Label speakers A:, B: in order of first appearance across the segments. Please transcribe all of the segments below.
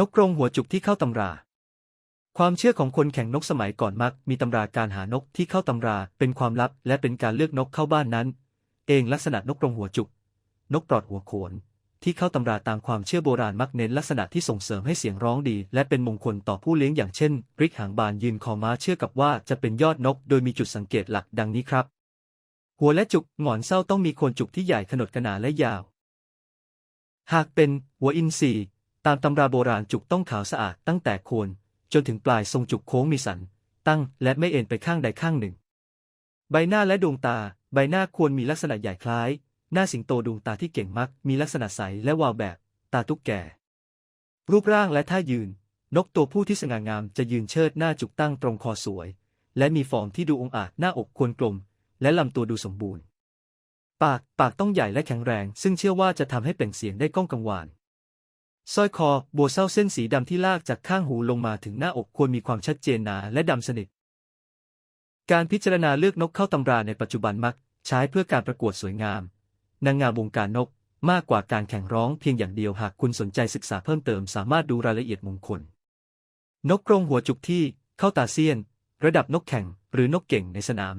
A: นกกรงหัวจุกที่เข้าตำรา ความเชื่อของคนแข่งนกสมัยก่อนมัก มีตำราการหานกที่เข้าตำรา เป็นความลับและเป็นการเลือกนกเข้าบ้านนั้น เองลักษณะนกกรงหัวจุก นกปลอดหัวโขน ที่เข้าตำราตามความเชื่อโบราณมักเน้นลักษณะที่ส่งเสริมให้เสียงร้องดี และเป็นมงคลต่อผู้เลี้ยงอย่างเช่นริกหางบานยืนคอม้าเชื่อกับว่าจะเป็นยอดนก โดยมีจุดสังเกตหลักดังนี้ครับ หัวและจุกหงอนเศร้าต้องมีโคนจุกที่ใหญ่ขนดขนาและยาว หากเป็นหัวอินทรี ตามตำราโบราณจุกต้องขาวสะอาดตั้งแต่โคนจนถึงปลายทรงจุกโค้งมีสัน ตั้งและไม่เอ็นไปข้างใดข้างหนึ่ง ใบหน้าและดวงตา ใบหน้าควรมีลักษณะใหญ่คล้าย หน้าสิงโตดวงตาที่เก่งมัก มีลักษณะใสและวาวแบบ ตาตุ๊กแก รูปร่างและท่ายืน นกตัวผู้ที่สง่างามจะยืนเชิดหน้าจุกตั้งตรงคอสวย และมีฟอร์มที่ดูองอาจหน้าอกควรกลม และลำตัวดูสมบูรณ์ ปากปากต้องใหญ่และแข็งแรง ซึ่งเชื่อว่าจะทำให้เปล่งเสียงได้ก้องกังวาน สร้อยคอ บัวเศร้าเส้นสีดำที่ลากจากข้างหูลงมาถึงหน้าอกควรมีความชัดเจนหนาและดำสนิท การพิจารณาเลือกนกเข้าตำราในปัจจุบันมัก ใช้เพื่อการประกวดสวยงาม นางงามวงการนก มากกว่าการแข่งร้องเพียงอย่างเดียวหากคุณสนใจศึกษาเพิ่มเติมสามารถดูรายละเอียดมงคล นกกรงหัวจุกที่ เข้าตาเซียน ระดับนกแข่ง หรือนกเก่งในสนาม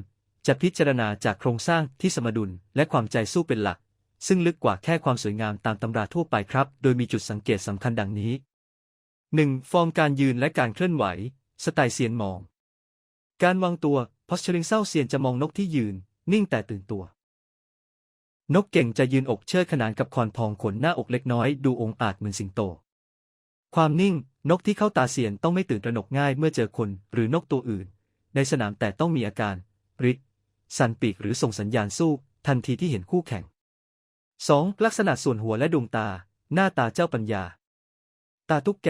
A: จะพิจารณาจากโครงสร้างที่สมดุลและความใจสู้เป็นหลัก ซึ่งลึกกว่าแค่ความสวยงามตามตำราทั่วไปครับ โดยมีจุดสังเกตสำคัญดังนี้ 1. ฟอร์มการยืนและการเคลื่อนไหว สไตล์เซียนมอง การวางตัว posturing เศร้าเซียนจะมองนกที่ยืน นิ่งแต่ตื่นตัว นกเก่งจะยืนอกเชิดขนานกับคอนพองขนหน้าอกเล็กน้อย ดูองอาจเหมือนสิงโต ความนิ่ง นกที่เข้าตาเซียนต้องไม่ตื่นตระหนกง่ายเมื่อเจอคนหรือนกตัวอื่น ในสนามแต่ต้องมีอาการริดสั่นปีกหรือส่งสัญญาณสู้ ทันทีที่เห็นคู่แข่ง 2. ลักษณะส่วนหัวและดวงตา หน้าตาเจ้าปัญญา ตาตุ๊กแก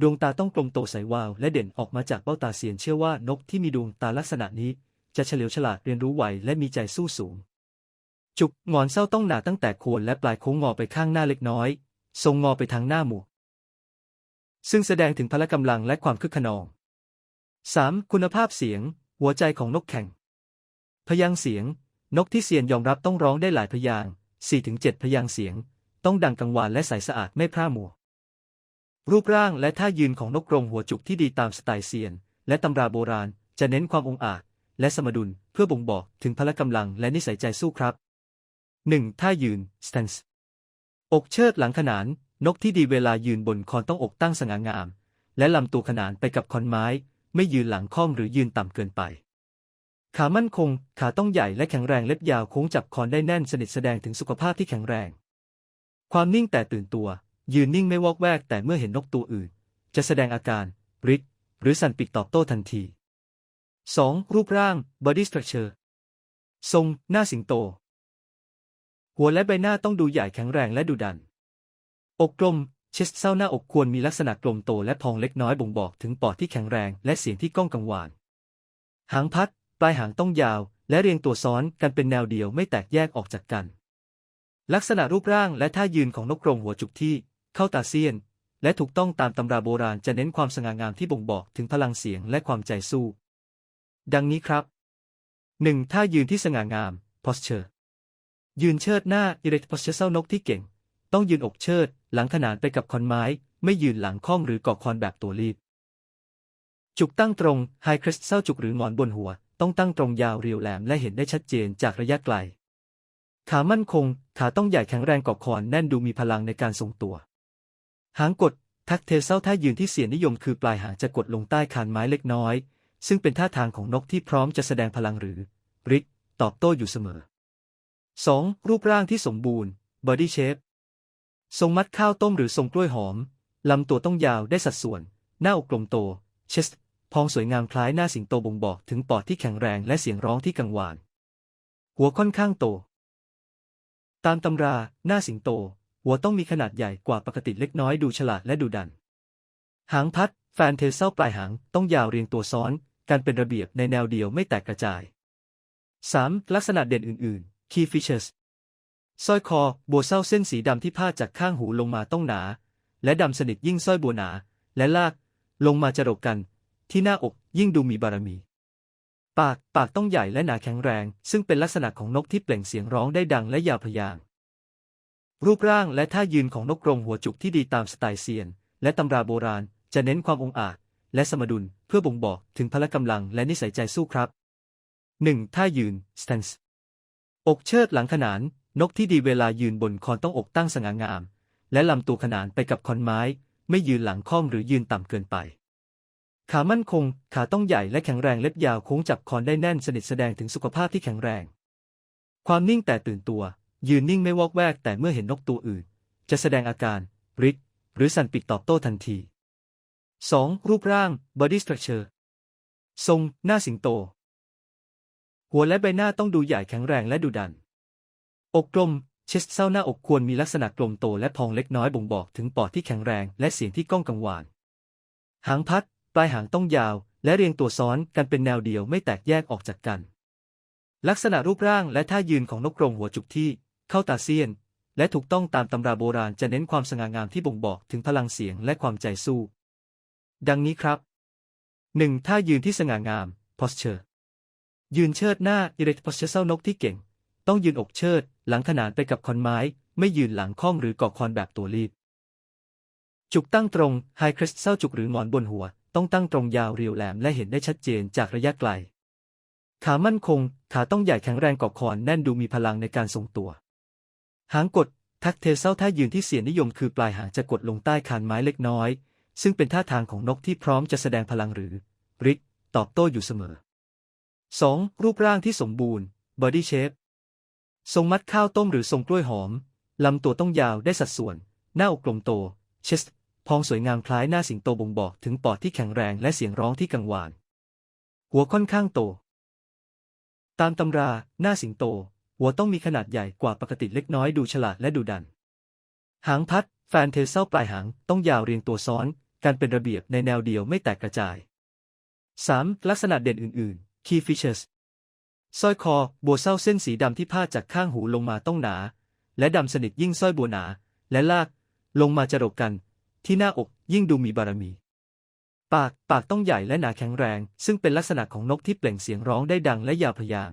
A: ดวงตาต้องกลมโตใสวาว และเด่นออกมาจากเบ้าตาเซียนเชื่อว่านกที่มีดวงตาลักษณะนี้ จะเฉลียวฉลาดเรียนรู้ไวและมีใจสู้สูง จุกงอนเศร้าต้องหนาตั้งแต่โคนและปลายโค้งงอไปข้างหน้าเล็กน้อย ทรงงอไปทางหน้าหมวกซึ่งแสดงถึงพละกำลังและความคึกขนอง 3. คุณภาพเสียง หัวใจของนกแข่ง พยางเสียง นกที่เซียนยอมรับต้องร้องได้หลายพยาง 4-7 พยางค์เสียง ต้องดังกังวานและใสสะอาดไม่พร่ามัว รูปร่างและท่ายืนของนกกรงหัวจุกที่ดีตามสไตล์เซียน และตำราโบราณ จะเน้นความองอาจ และสมดุลเพื่อบ่งบอกถึงพละกำลังและนิสัยใจสู้ครับ 1. ท่ายืน stance อกเชิดหลังขนาน นกที่ดีเวลายืนบนคอนต้องอกตั้งสง่างาม และลำตัวขนานไปกับคอนไม้ ไม่ยืนหลังค่อมหรือยืนต่ำเกินไป ขามั่นคง ขาต้องใหญ่และแข็งแรงเล็บยาวโค้งจับคอนได้แน่นสนิทแสดงถึงสุขภาพที่แข็งแรง ความนิ่งแต่ตื่นตัว ยืนนิ่งไม่วอกแวกแต่เมื่อเห็นนกตัวอื่น จะแสดงอาการริดหรือสั่นปีกตอบโต้ทันที 2. รูปร่าง body structure ทรง หน้าสิงโต หัวและใบหน้าต้องดูใหญ่แข็งแรงและดุดัน อกกลม เชสเศร้าหน้าอกควรมีลักษณะกลมโตและพองเล็กน้อยบ่งบอกถึงปอดที่แข็งแรงและเสียงที่ก้องกังวาน หางพัด ปลายหางต้องยาว และเรียงตัวซ้อนกันเป็นแนวเดียวไม่แตกแยกออกจากกัน ลักษณะรูปร่างและท่ายืนของนกกรงหัวจุกที่ เข้าตาเซียน และถูกต้องตามตำราโบราณจะเน้นความสง่างามที่บ่งบอกถึงพลังเสียงและความใจสู้ ดังนี้ครับ 1. ท่ายืนที่สง่างาม posture ยืนเชิดหน้า erect posture เศร้านกที่เก่ง ต้องยืนอกเชิด หลังขนานไปกับคอนไม้ ไม่ยืนหลังค่อมหรือก่อคอนแบบตัวรีบ จุกตั้งตรง high crest เศร้าจุกหรือหงอนบนหัว ต้องตั้งตรงยาวเรียวแหลมและเห็นได้ชัดเจนจากระยะไกล ขามั่นคง ขาต้องใหญ่แข็งแรงก่อคอนแน่นดูมีพลังในการทรงตัว หางกดทักเทเศร้าท่ายืนที่เสียนิยมคือปลายหางจะกดลงใต้คานไม้เล็กน้อย ซึ่งเป็นท่าทางของนกที่พร้อมจะแสดงพลังหรือริกตอบโต้อยู่เสมอ 2. รูปร่างที่สมบูรณ์ body shape ทรงมัดข้าวต้มหรือทรงกล้วยหอม ลำตัวต้องยาวได้สัดส่วน หน้าอกกลมโต chest พองสวยงามคล้ายหน้าสิงโตบ่งบอกถึงปอดที่แข็งแรงและเสียงร้องที่กังวาน หัวค่อนข้างโต ตามตำรา หน้าสิงโต หัวต้องมีขนาดใหญ่กว่าปกติเล็กน้อยดูฉลาดและดูดัน หางพัด แฟนเทลเซลปลายหางต้องยาวเรียงตัวซ้อน การเป็นระเบียบในแนวเดียวไม่แตกกระจาย 3. ลักษณะเด่นอื่น ๆ key features สร้อยคอ บัวเศร้าเส้นสีดำที่พาดจากข้างหูลงมาต้องหนา และดำสนิทยิ่งสร้อยบัวหนา และลาก ลงมาจรกกัน ที่หน้าอกยิ่งดูมีบารมี ปากปากต้องใหญ่และหนาแข็งแรง ซึ่งเป็นลักษณะของนกที่เปล่งเสียงร้องได้ดังและยาวพยาง รูปร่างและท่ายืนของนกกรงหัวจุกที่ดีตามสไตล์เซียน และตำราโบราณ จะเน้นความองอาจ และสมดุลเพื่อบ่งบอกถึงพละกำลังและนิสัยใจสู้ครับ 1. ท่ายืน stance อกเชิดหลังขนาน นกที่ดีเวลายืนบนคอนต้องอกตั้งสง่างาม และลำตัวขนานไปกับคอนไม้ ไม่ยืนหลังค่อมหรือยืนต่ำเกินไป ขามั่นคง ขาต้องใหญ่และแข็งแรงเล็บยาวโค้งจับคอนได้แน่นสนิทแสดงถึงสุขภาพที่แข็งแรง ความนิ่งแต่ตื่นตัว ยืนนิ่งไม่วอกแวกแต่เมื่อเห็นนกตัวอื่น จะแสดงอาการริกหรือสั่นปีกตอบโต้ทันที 2. รูปร่าง body structure ทรง หน้าสิงโต หัวและใบหน้าต้องดูใหญ่แข็งแรงและดุดัน อกกลม เชสเศร้าหน้าอกควรมีลักษณะกลมโตและพองเล็กน้อยบ่งบอกถึงปอดที่แข็งแรงและเสียงที่ก้องกังวาน หางพัด ปลายหางต้องยาว และเรียงตัวซ้อนกันเป็นแนวเดียวไม่แตกแยกออกจากกัน ลักษณะรูปร่างและท่ายืนของนกกรงหัวจุกที่เข้าตาเซียน และถูกต้องตามตำราโบราณจะเน้นความสง่างามที่บ่งบอกถึงพลังเสียงและความใจสู้ ดังนี้ครับ 1. ท่ายืนที่สง่างาม posture ยืนเชิดหน้า erect posture เศร้านกที่เก่ง ต้องยืนอกเชิด หลังขนานไปกับคอนไม้ ไม่ยืนหลังค่อมหรือเกาะคอนแบบตัวรีบ จุกตั้งตรง high crest เศร้าจุกหรือหงอนบนหัว ต้องตั้งตรงยาวเรียวแหลมและเห็นได้ชัดเจนจากระยะไกล ขามั่นคง ขาต้องใหญ่แข็งแรงเกาะคอนแน่นดูมีพลังในการทรงตัว หางกด ทักเทเซลท่ายืนที่เสียนิยมคือปลายหางจะกดลงใต้คานไม้เล็กน้อย ซึ่งเป็นท่าทางของนกที่พร้อมจะแสดงพลังหรือริกตอบโต้อยู่เสมอ 2. รูปร่างที่สมบูรณ์ body shape ทรงมัดข้าวต้มหรือทรงกล้วยหอม ลำตัวต้องยาวได้สัดส่วน หน้าอกกลมโต chest พองสวยงามคล้ายหน้าสิงโตบ่งบอกถึงปอดที่แข็งแรงและเสียงร้องที่กังวาน หัวค่อนข้างโต ตามตำรา หน้าสิงโต หัวต้องมีขนาดใหญ่กว่าปกติเล็กน้อยดูฉลาดและดูดัน หางพัด แฟนเทเซลปลายหางต้องยาวเรียงตัวซ้อน การเป็นระเบียบในแนวเดียวไม่แตกกระจาย 3. ลักษณะเด่นอื่น ๆ key features สร้อยคอ บัวเศร้าเส้นสีดำที่พาดจากข้างหูลงมาต้องหนา และดำสนิทยิ่งสร้อยบัวหนา และลาก ลงมาจรกกัน ที่หน้าอกยิ่งดูมีบารมี ปาก ปากต้องใหญ่และหนาแข็งแรง ซึ่งเป็นลักษณะของนกที่เปล่งเสียงร้องได้ดังและยาวพยาง